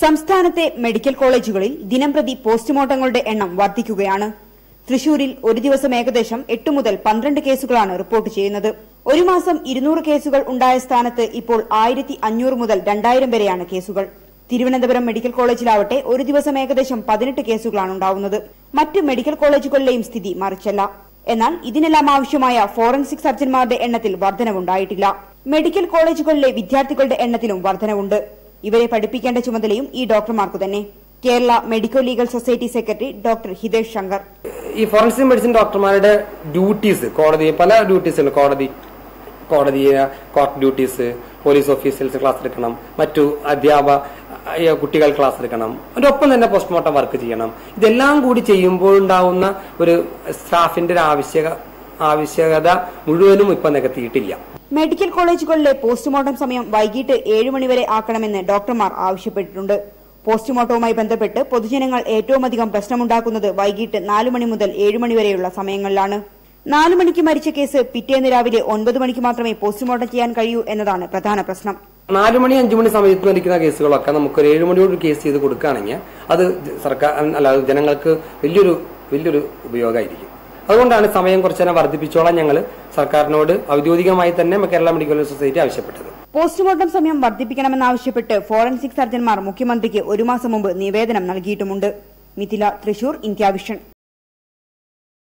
സംസ്ഥാനത്തെ മെഡിക്കൽ കോളേജുകളിൽ ദിനംപ്രതി പോസ്റ്റ്മോർട്ടങ്ങളുടെ എണ്ണം വർദ്ധിക്കുകയാണ്. തൃശൂരിൽ ഒരു ദിവസം ഏകദേശം എട്ട് മുതൽ പന്ത്രണ്ട് കേസുകളാണ് റിപ്പോർട്ട് ചെയ്യുന്നത്. ഒരു മാസം ഇരുന്നൂറ് കേസുകൾ ഉണ്ടായ സ്ഥാനത്ത് ഇപ്പോൾ ആയിരത്തി അഞ്ഞൂറ് മുതൽ രണ്ടായിരം വരെയാണ് കേസുകൾ. തിരുവനന്തപുരം മെഡിക്കൽ കോളേജിലാവട്ടെ ഒരു ദിവസം ഏകദേശം പതിനെട്ട് കേസുകളാണ് ഉണ്ടാവുന്നത്. മറ്റ് മെഡിക്കൽ കോളേജുകളിലെയും സ്ഥിതി മറിച്ചല്ല. എന്നാൽ ഇതിനെല്ലാം ആവശ്യമായ ഫോറൻസിക് സർജൻമാരുടെ എണ്ണത്തിൽ വർധനവുണ്ടായിട്ടില്ല. മെഡിക്കൽ കോളേജുകളിലെ വിദ്യാർത്ഥികളുടെ എണ്ണത്തിലും വർധനവുണ്ട്. ഇവരെ പഠിപ്പിക്കേണ്ട ചുമതലയും ഈ ഡോക്ടർമാർക്കു തന്നെ. Kerala medical legal society secretary doctor Hitesh Shankar. ഈ ഫോറൻസിക് മെഡിസിൻ ഡോക്ടർമാരുടെ ഡ്യൂട്ടീസ് കോടതി പല ഡ്യൂട്ടീസ് ഉണ്ട്. കോടതി കോടതി court duties police officers class എടുക്കണം. മറ്റു അധ്യാപക കുട്ടികൾ ക്ലാസ് എടുക്കണം. അതിനൊപ്പം തന്നെ പോസ്റ്റ്മോർട്ടം വർക്ക് ചെയ്യണം. ഇതെല്ലാം കൂടി ചെയ്യുമ്പോൾ ഉണ്ടാവുന്ന ഒരു സ്റ്റാഫിന്റെ ഒരു ആവശ്യക ആവശ്യകത മുഴുവനും ഇപ്പൊ നികത്തിയിട്ടില്ല. മെഡിക്കൽ കോളേജുകളിലെ പോസ്റ്റ്മോർട്ടം സമയം വൈകിട്ട് ഏഴ് മണിവരെ ആക്കണമെന്ന് ഡോക്ടർമാർ ആവശ്യപ്പെട്ടിട്ടുണ്ട്. പോസ്റ്റ്മോർട്ടവുമായി ബന്ധപ്പെട്ട് പൊതുജനങ്ങൾ ഏറ്റവും ഏറ്റവുമധികം പ്രശ്നമുണ്ടാക്കുന്നത് വൈകിട്ട് നാലു മണി മുതൽ ഏഴ് മണിവരെയുള്ള സമയങ്ങളിലാണ്. നാലു മണിക്ക് മരിച്ച കേസ് പിറ്റേന്ന് രാവിലെ ഒൻപത് മണിക്ക് മാത്രമേ പോസ്റ്റ്മോർട്ടം ചെയ്യാൻ കഴിയൂ എന്നതാണ് പ്രധാന പ്രശ്നം. നാലു മണി അഞ്ചു മണി സമയത്ത് മരിക്കുന്ന കേസുകളൊക്കെ നമുക്ക് ഒരു ഏഴ് മണിയോട് കേസ് ചെയ്ത് കൊടുക്കുകയാണെങ്കിൽ അത് സർക്കാർ അല്ലാതെ ജനങ്ങൾക്ക് വലിയൊരു വലിയൊരു ഉപയോഗമായിരിക്കും. അതുകൊണ്ടാണ് സമയം കുറച്ചു നേരം വർദ്ധിപ്പിച്ചോളാൻ ഞങ്ങൾ സർക്കാരിനോട് ഔദ്യോഗികമായി തന്നെ കേരള മെഡിക്കൽ സൊസൈറ്റി ആവശ്യപ്പെട്ടത്. പോസ്റ്റ്മോർട്ടം സമയം വർദ്ധിപ്പിക്കണമെന്നാവശ്യപ്പെട്ട് ഫോറൻസിക് സർജൻമാർ മുഖ്യമന്ത്രിക്ക് ഒരു മാസം മുമ്പ് നിവേദനം നൽകിയിട്ടുമുണ്ട്. Mithila Thrissur India vision.